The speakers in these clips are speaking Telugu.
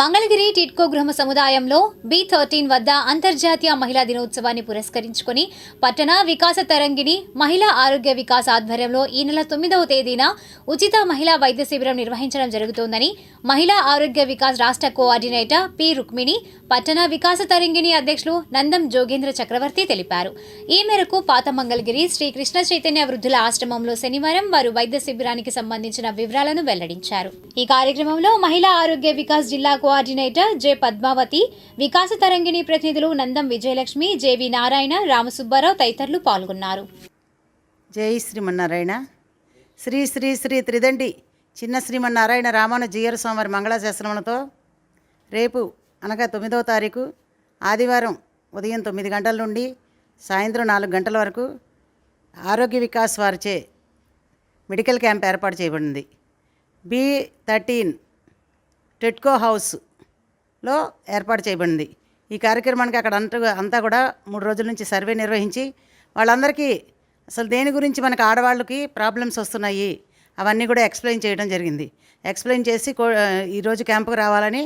మంగళగిరి టిట్కో గృహ సముదాయంలో బి థర్టీన్ వద్ద అంతర్జాతీయ మహిళా దినోత్సవాన్ని పురస్కరించుకుని పట్టణ వికాస తరంగిణి మహిళా ఆరోగ్య వికాస్ ఆధ్వర్యంలో ఈ నెల తొమ్మిదవ తేదీన ఉచిత మహిళా వైద్య శిబిరం నిర్వహించడం జరుగుతోందని మహిళా ఆరోగ్య వికాస్ రాష్ట్ర కోఆర్డినేటర్ పి రుక్మిణి పట్టణ వికాస తరంగిణి అధ్యక్షులు నందం జోగేంద్ర చక్రవర్తి తెలిపారు. ఈ మేరకు పాత మంగళగిరి శ్రీకృష్ణ చైతన్య వృద్ధుల ఆశ్రమంలో శనివారం వారు వైద్య శిబిరానికి సంబంధించిన వివరాలను వెల్లడించారు. ఈ కార్యక్రమంలో మహిళా ఆరోగ్య వికాస్ జిల్లా కోఆర్డినేటర్ జె పద్మావతి వికాస తరంగిణి ప్రతినిధులు నందం విజయలక్ష్మి జేవి నారాయణ రామసుబ్బారావు తదితరులు పాల్గొన్నారు. జై శ్రీమన్నారాయణ. శ్రీ శ్రీ శ్రీ త్రిదండి చిన్న శ్రీమన్నారాయణ రామాను జీయర్ స్వామి మంగళాశాసనములతో రేపు అనగా తొమ్మిదవ తారీఖు ఆదివారం ఉదయం తొమ్మిది గంటల నుండి సాయంత్రం నాలుగు గంటల వరకు ఆరోగ్య వికాస్ వారిచే మెడికల్ క్యాంప్ ఏర్పాటు చేయబడింది. బి థర్టీన్ టెట్కో హౌస్లో ఏర్పాటు చేయబడింది. ఈ కార్యక్రమానికి అక్కడ అంత అంతా కూడా మూడు రోజుల నుంచి సర్వే నిర్వహించి వాళ్ళందరికీ అసలు దేని గురించి మనకు ఆడవాళ్ళకి ప్రాబ్లమ్స్ వస్తున్నాయి అవన్నీ కూడా ఎక్స్ప్లెయిన్ చేయడం జరిగింది. ఎక్స్ప్లెయిన్ చేసి కో ఈరోజు క్యాంపుకు రావాలని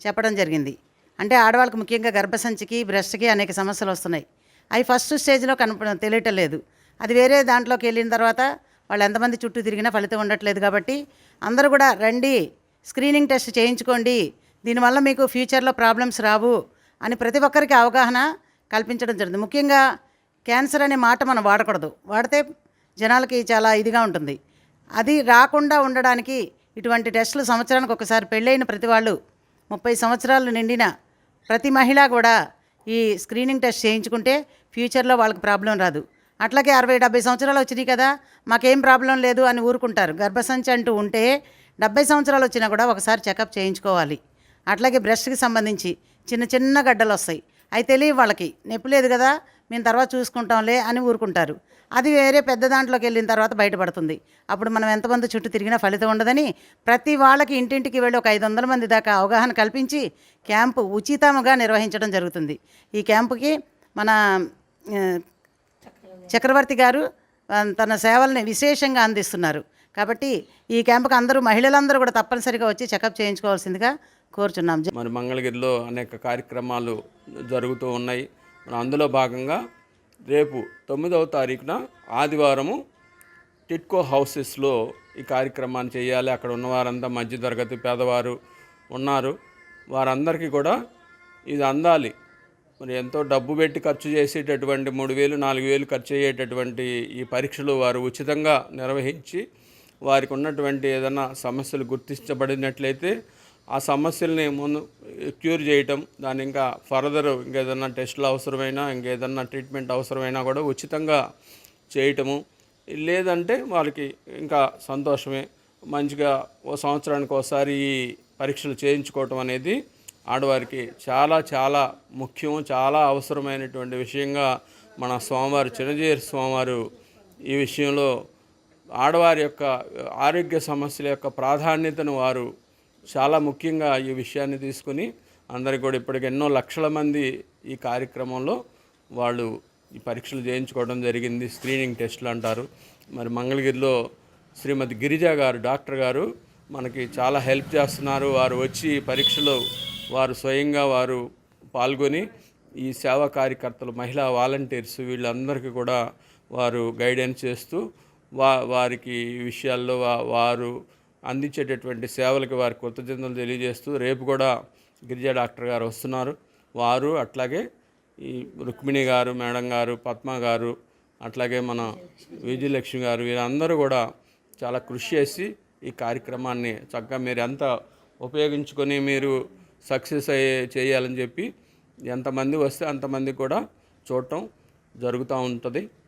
చెప్పడం జరిగింది. అంటే ఆడవాళ్ళకి ముఖ్యంగా గర్భసంచికి బ్రెస్ట్కి అనేక సమస్యలు వస్తున్నాయి. అవి ఫస్ట్ స్టేజ్లో కనప తెలియటం లేదు. అది వేరే దాంట్లోకి వెళ్ళిన తర్వాత వాళ్ళు ఎంతమంది చుట్టూ తిరిగినా ఫలితం ఉండట్లేదు కాబట్టి అందరూ కూడా రండి స్క్రీనింగ్ టెస్ట్ చేయించుకోండి. దీనివల్ల మీకు ఫ్యూచర్లో ప్రాబ్లమ్స్ రావు అని ప్రతి ఒక్కరికి అవగాహన కల్పించడం జరుగుతుంది. ముఖ్యంగా క్యాన్సర్ అనే మాట మనం వాడకూడదు. వాడితే జనాలకి చాలా ఇదిగా ఉంటుంది. అది రాకుండా ఉండడానికి ఇటువంటి టెస్టులు సంవత్సరానికి ఒకసారి పెళ్ళైన ప్రతి వాళ్ళు ముప్పై సంవత్సరాలు నిండిన ప్రతి మహిళ కూడా ఈ స్క్రీనింగ్ టెస్ట్ చేయించుకుంటే ఫ్యూచర్లో వాళ్ళకి ప్రాబ్లం రాదు. అట్లాగే అరవై డెబ్బై సంవత్సరాలు వచ్చినాయి కదా మాకేం ప్రాబ్లం లేదు అని ఊరుకుంటారు. గర్భసంచి అంటూ ఉంటే డెబ్బై సంవత్సరాలు వచ్చినా కూడా ఒకసారి చెకప్ చేయించుకోవాలి. అట్లాగే బ్రెస్ట్కి సంబంధించి చిన్న చిన్న గడ్డలు వస్తాయి. అవి తెలియవు వాళ్ళకి. నొప్పి లేదు కదా మేము తర్వాత చూసుకుంటాంలే అని ఊరుకుంటారు. అది వేరే పెద్ద దాంట్లోకి వెళ్ళిన తర్వాత బయటపడుతుంది. అప్పుడు మనం ఎంతమంది చుట్టూ తిరిగినా ఫలితం ఉండదని ప్రతి వాళ్ళకి ఇంటింటికి వెళ్ళి ఒక ఐదు వందల మంది దాకా అవగాహన కల్పించి క్యాంపు ఉచితంగా నిర్వహించడం జరుగుతుంది. ఈ క్యాంపుకి మన చక్రవర్తి గారు తన సేవల్ని విశేషంగా అందిస్తున్నారు. కాబట్టి ఈ క్యాంపుకి అందరూ మహిళలందరూ కూడా తప్పనిసరిగా వచ్చి చెకప్ చేయించుకోవాల్సిందిగా కోరుచున్నాం. మరి మంగళగిరిలో అనేక కార్యక్రమాలు జరుగుతూ ఉన్నాయి. మరి అందులో భాగంగా రేపు తొమ్మిదవ తారీఖున ఆదివారము టిట్కో హౌసెస్లో ఈ కార్యక్రమాన్ని చేయాలి. అక్కడ ఉన్నవారంతా మధ్యతరగతి పేదవారు ఉన్నారు. వారందరికీ కూడా ఇది అందాలి. మరి ఎంతో డబ్బు పెట్టి ఖర్చు చేసేటటువంటి మూడు వేలు నాలుగు వేలు ఖర్చు అయ్యేటటువంటి ఈ పరీక్షలు వారు ఉచితంగా నిర్వహించి వారికి ఉన్నటువంటి ఏదైనా సమస్యలు గుర్తించబడినట్లయితే ఆ సమస్యల్ని ముందు క్యూర్ చేయటం దాని ఇంకా ఫర్దర్ ఇంకేదన్నా టెస్టులు అవసరమైనా ఇంకేదన్నా ట్రీట్మెంట్ అవసరమైనా కూడా ఉచితంగా చేయటము. లేదంటే వాళ్ళకి ఇంకా సంతోషమే. మంచిగా ఓ సంవత్సరానికి ఒకసారి ఈ పరీక్షలు చేయించుకోవటం అనేది ఆడవారికి చాలా చాలా ముఖ్యం చాలా అవసరమైనటువంటి విషయంగా మన స్వామివారు చిరంజీవి స్వామివారు ఈ విషయంలో ఆడవారి యొక్క ఆరోగ్య సమస్యల యొక్క ప్రాధాన్యతను వారు చాలా ముఖ్యంగా ఈ విషయాన్ని తీసుకుని అందరికి కూడా ఇప్పటికి ఎన్నో లక్షల మంది ఈ కార్యక్రమంలో వాళ్ళు ఈ పరీక్షలు చేయించుకోవడం జరిగింది. స్క్రీనింగ్ టెస్టులు అంటారు. మరి మంగళగిరిలో శ్రీమతి గిరిజా గారు డాక్టర్ గారు మనకి చాలా హెల్ప్ చేస్తున్నారు. వారు వచ్చి పరీక్షలో వారు స్వయంగా వారు పాల్గొని ఈ సేవా కార్యకర్తలు మహిళా వాలంటీర్స్ వీళ్ళందరికీ కూడా వారు గైడెన్స్ చేస్తూ వా వారికి విషయాల్లో వారు అందించేటటువంటి సేవలకి వారి కృతజ్ఞతలు తెలియజేస్తూ రేపు కూడా గిరిజా డాక్టర్ గారు వస్తున్నారు. వారు అట్లాగే ఈ రుక్మిణి గారు మేడం గారు పద్మ గారు అట్లాగే మన విజయలక్ష్మి గారు వీరందరూ కూడా చాలా కృషి చేసి ఈ కార్యక్రమాన్ని చక్కగా మీరు ఎంత ఉపయోగించుకొని మీరు సక్సెస్ అయ్యే చేయాలని చెప్పి ఎంతమంది వస్తే అంతమంది కూడా చూడటం జరుగుతూ ఉంటుంది.